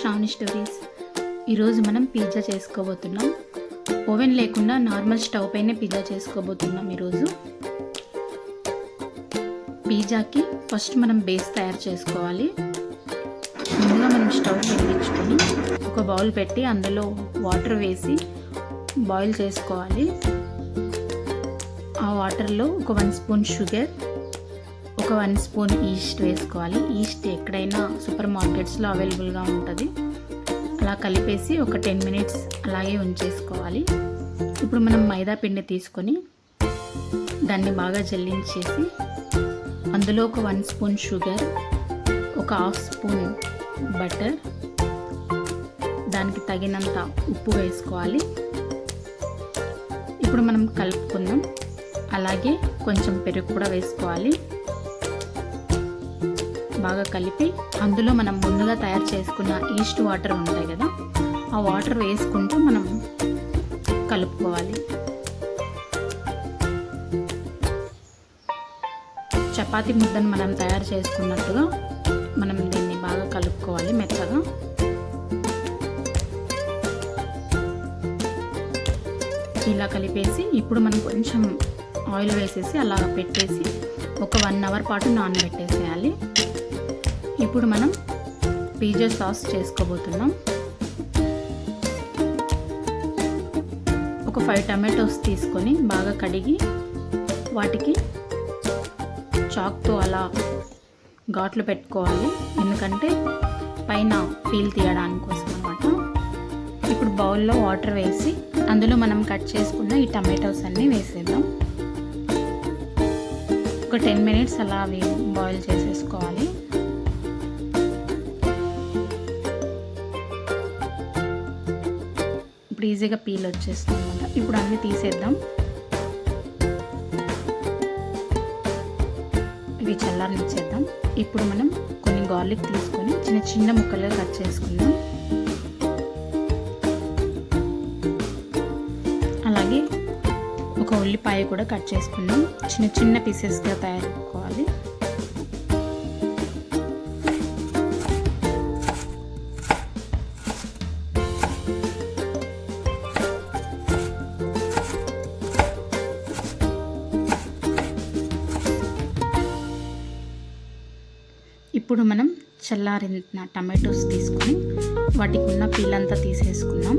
Shravani stories. ఈరోజు మనం pizza చేసుకోబోతున్నాం. ఓవెన్ లేకుండా నార్మల్ స్టవ్ పైనే పిజ్జా చేసుకోబోతున్నాం ఈరోజు. పిజ్జాకి ఫస్ట్ మనం బేస్ తయారు చేసుకోవాలి. ముందుగా మనం స్టవ్ వెలిగించుకొని ఒక బౌల్ పెట్టి అందులో వాటర్ వేసి బాయిల్ చేసుకోవాలి. ఆ వాటర్లో ఒక వన్ స్పూన్ షుగర్ ఒక వన్ స్పూన్ ఈస్ట్ వేసుకోవాలి. ఈస్ట్ ఎక్కడైనా సూపర్ మార్కెట్స్లో అవైలబుల్గా ఉంటుంది. అలా కలిపేసి ఒక టెన్ మినిట్స్ అలాగే ఉంచేసుకోవాలి. ఇప్పుడు మనం మైదా పిండి తీసుకొని దాన్ని బాగా జల్లించేసి అందులో ఒక వన్ స్పూన్ షుగర్ ఒక హాఫ్ స్పూన్ బటర్ దానికి తగినంత ఉప్పు వేసుకోవాలి. ఇప్పుడు మనం కలుపుకుందాం. అలాగే కొంచెం పెరుగు కూడా వేసుకోవాలి. బాగా కలిపి అందులో మనం ముందుగా తయారు చేసుకున్న ఈస్ట్ వాటర్ ఉంటాయి కదా ఆ వాటర్ వేసుకుంటూ మనం కలుపుకోవాలి. చపాతీ ముద్దను మనం తయారు చేసుకున్నట్టుగా మనం దీన్ని బాగా కలుపుకోవాలి మెత్తగా. ఇలా కలిపేసి ఇప్పుడు మనం కొంచెం ఆయిల్ వేసేసి అలా పెట్టేసి ఒక వన్ అవర్ పాటు నానబెట్టేసేయాలి. ఇప్పుడు మనం పిజ్జా సాస్ చేసుకోబోతున్నాం. ఒక ఫైవ్ టమాటోస్ తీసుకొని బాగా కడిగి వాటికి చాక్తో అలా ఘాట్లు పెట్టుకోవాలి. ఎందుకంటే పైన పీల్ తీయడానికి కోసం అనమాట ఇప్పుడు బౌల్లో వాటర్ వేసి అందులో మనం కట్ చేసుకున్న ఈ టమాటోస్ అన్నీ వేసేద్దాం. ఒక టెన్ మినిట్స్ అలా అవి బాయిల్ చేసేసుకోవాలి. ఈజీగా పీల్ వచ్చేస్తుంది అనమాట ఇప్పుడు అన్నీ తీసేద్దాం. ఇవి చల్లారనిచ్చేద్దాం. ఇప్పుడు మనం కొన్ని గార్లిక్ తీసుకొని చిన్న చిన్న ముక్కలుగా కట్ చేసుకుందాం. అలాగే ఒక ఉల్లిపాయ కూడా కట్ చేసుకుందాం. చిన్న చిన్న పీసెస్గా తయారు చేసుకోవాలి ఇప్పుడు మనం చల్లారిన టమాటోస్ తీసుకొని వాటికి ఉన్న పీలంతా తీసేసుకుందాం.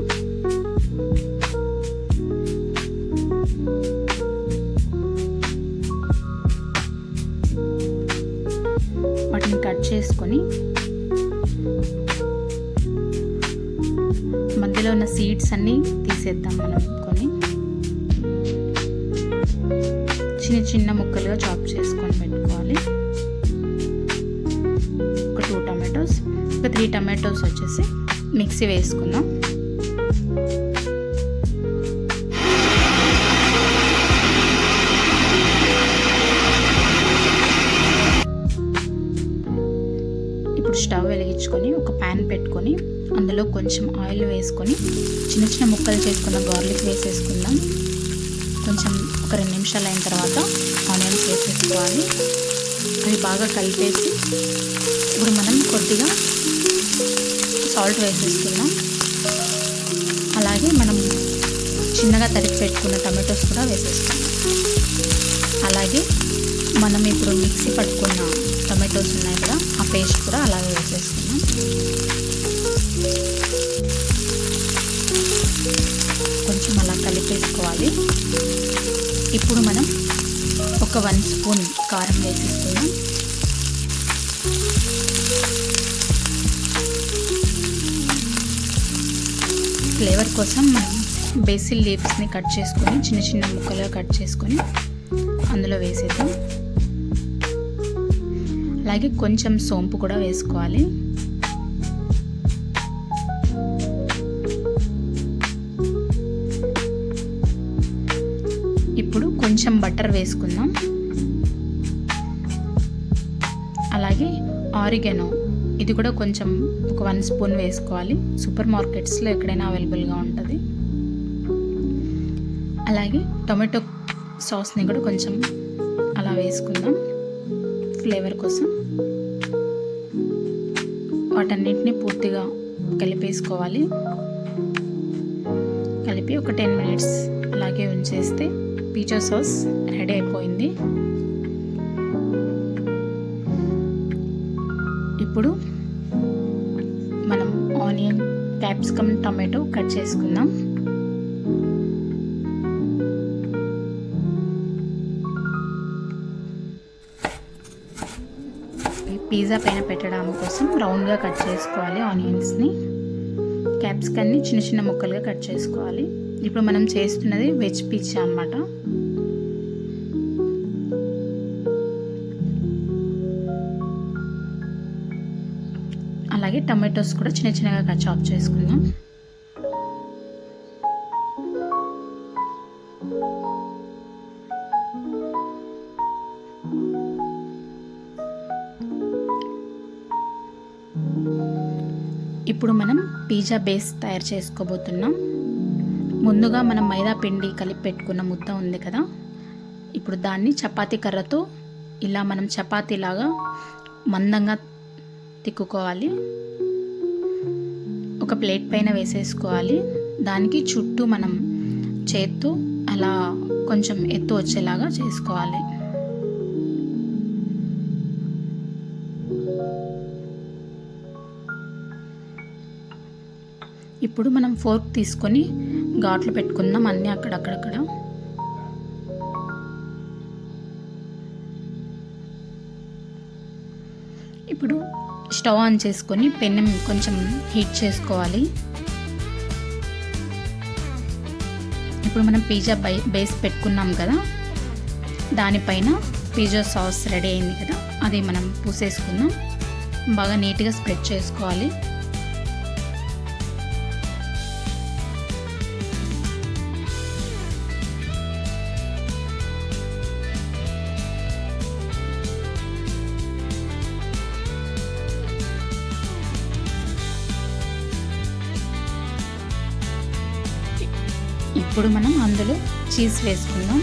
వాటిని కట్ చేసుకొని మధ్యలో ఉన్న సీడ్స్ అన్నీ తీసేద్దాం మనం కొని చిన్న చిన్న ముక్కలుగా చాప్ చేసుకొని పెట్టుకోవాలి. ఒక త్రీ టమాటోస్ వచ్చేసి మిక్సీ వేసుకుందాం. ఇప్పుడు స్టవ్ వెలిగించుకొని ఒక ప్యాన్ పెట్టుకొని అందులో కొంచెం ఆయిల్ వేసుకొని చిన్న చిన్న ముక్కలు చేసుకున్న గార్లిక్ వేసేసుకుందాం. కొంచెం ఒక రెండు నిమిషాలు అయిన తర్వాత ఆనియన్స్ వేసేసుకోవాలి. అవి బాగా కలిపేసి ఇప్పుడు మనం కొద్దిగా సాల్ట్ వేసేసుకుందాం. అలాగే మనం చిన్నగా తరిగి పెట్టుకున్న టమాటోస్ కూడా వేసేసుకుందాం. అలాగే మనం ఇప్పుడు మిక్సీ పట్టుకున్న టమాటోస్ ఉన్నాయి కదా ఆ పేస్ట్ కూడా అలాగే వేసేసుకున్నాం కొంచెం అలా కలిపేసుకోవాలి. ఇప్పుడు మనం ఒక వన్ స్పూన్ కారం వేసేసుకున్నాం ఫ్లేవర్ కోసం మనం బేసిల్ లీవ్స్ని కట్ చేసుకొని చిన్న చిన్న ముక్కలుగా కట్ చేసుకొని అందులో వేసేద్దాం. అలాగే కొంచెం సోంపు కూడా వేసుకోవాలి. ఇప్పుడు కొంచెం బటర్ వేసుకుందాం. అలాగే ఆరిగెనో ఇది కూడా కొంచెం ఒక వన్ స్పూన్ వేసుకోవాలి. సూపర్ మార్కెట్స్లో ఎక్కడైనా అవైలబుల్గా ఉంటుంది. అలాగే టొమాటో సాస్ని కూడా కొంచెం అలా వేసుకుందాం ఫ్లేవర్ కోసం. వాటన్నిటిని పూర్తిగా కలిపేసుకోవాలి. కలిపి ఒక టెన్ మినిట్స్ అలాగే ఉంచేస్తే పిజ్జా సాస్ రెడీ అయిపోయింది. ఇప్పుడు మనం ఆనియన్ క్యాప్సికమ్ టమాటో కట్ చేసుకుందాం. పిజ్జా పైన పెట్టడం కోసం రౌండ్గా కట్ చేసుకోవాలి ఆనియన్స్ని. క్యాప్సికన్ని చిన్న చిన్న ముక్కలుగా కట్ చేసుకోవాలి. ఇప్పుడు మనం చేస్తున్నది వెజ్ పిజ్జా అనమాట టమాటోస్ కూడా చిన్న చిన్నగా కట్ చాప్ చేసుకుందాం. ఇప్పుడు మనం పిజ్జా బేస్ తయారు చేసుకోబోతున్నాం. ముందుగా మనం మైదా పిండి కలిపి పెట్టుకున్న ముద్ద ఉంది కదా. ఇప్పుడు దాన్ని చపాతీ కర్రతో ఇలా మనం చపాతీలాగా మందంగా తిక్కుకోవాలి. ఒక ప్లేట్ పైన వేసేసుకోవాలి. దానికి చుట్టూ మనం చేత్తో అలా కొంచెం ఎత్తు వచ్చేలాగా చేసుకోవాలి. ఇప్పుడు మనం ఫోర్క్ తీసుకొని ఘాట్లు పెట్టుకుందాం అన్నీ అక్కడక్కడక్కడ. ఇప్పుడు స్టవ్ ఆన్ చేసుకొని పెన్ను కొంచెం హీట్ చేసుకోవాలి. ఇప్పుడు మనం పిజ్జా బై బేస్ పెట్టుకున్నాం కదా. దానిపైన పిజ్జా సాస్ రెడీ అయింది కదా. అది మనం పూసేసుకుందాం. బాగా నీట్గా స్ప్రెడ్ చేసుకోవాలి. ఇప్పుడు మనం అందులో చీజ్ వేసుకుందాం.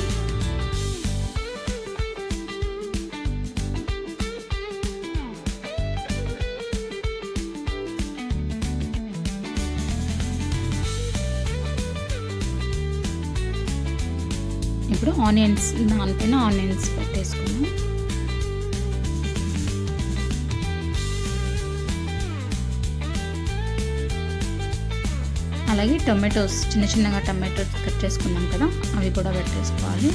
ఇప్పుడు ఆనియన్స్ దానిపైన ఆనియన్స్ పెట్టేసుకున్నాం అలాగే టొమాటోస్ చిన్న చిన్నగా టొమాటోస్ కట్ చేసుకున్నాం కదా అవి కూడా పెట్టేసుకోవాలి.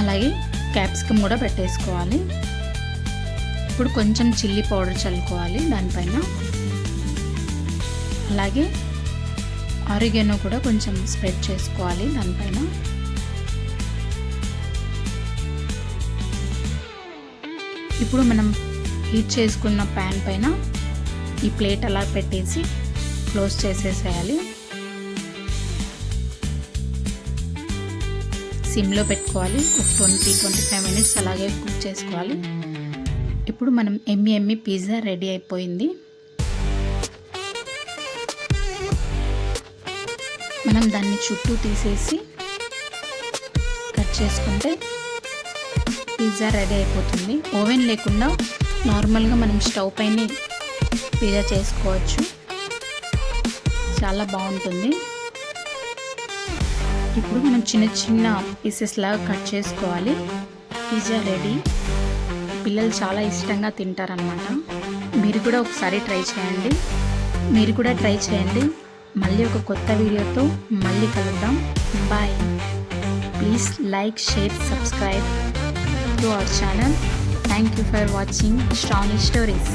అలాగే క్యాప్సికమ్ కూడా పెట్టేసుకోవాలి. ఇప్పుడు కొంచెం చిల్లీ పౌడర్ చల్లుకోవాలి దానిపైన. అలాగే ఆరిగెనో కూడా కొంచెం స్ప్రెడ్ చేసుకోవాలి దానిపైన. ఇప్పుడు మనం హీట్ చేసుకున్న ప్యాన్ పైన ఈ ప్లేట్ అలా పెట్టేసి క్లోజ్ చేసేసేయాలి. సిమ్లో పెట్టుకోవాలి. ఒక ట్వంటీ ట్వంటీ ఫైవ్ మినిట్స్ అలాగే కుక్ చేసుకోవాలి. ఇప్పుడు మనం ఎమ్మి ఎమ్మి పిజ్జా రెడీ అయిపోయింది. మనం దాన్ని చుట్టూ తీసేసి కట్ చేసుకుంటే పిజ్జా రెడీ అయిపోతుంది. ఓవెన్ లేకుండా నార్మల్గా మనం స్టవ్ పైన పిజ్జా చేసుకోవచ్చు. చాలా బాగుంటుంది. ఇప్పుడు మనం చిన్న చిన్న పీసెస్ లాగా కట్ చేసుకోవాలి. పిజ్జా రెడీ పిల్లలు చాలా ఇష్టంగా తింటారనమాట మీరు కూడా ఒకసారి ట్రై చేయండి. మీరు కూడా ట్రై చేయండి. మళ్ళీ ఒక కొత్త వీడియోతో మళ్ళీ కలుద్దాం. Bye please like share subscribe to our channel thank you for watching strong stories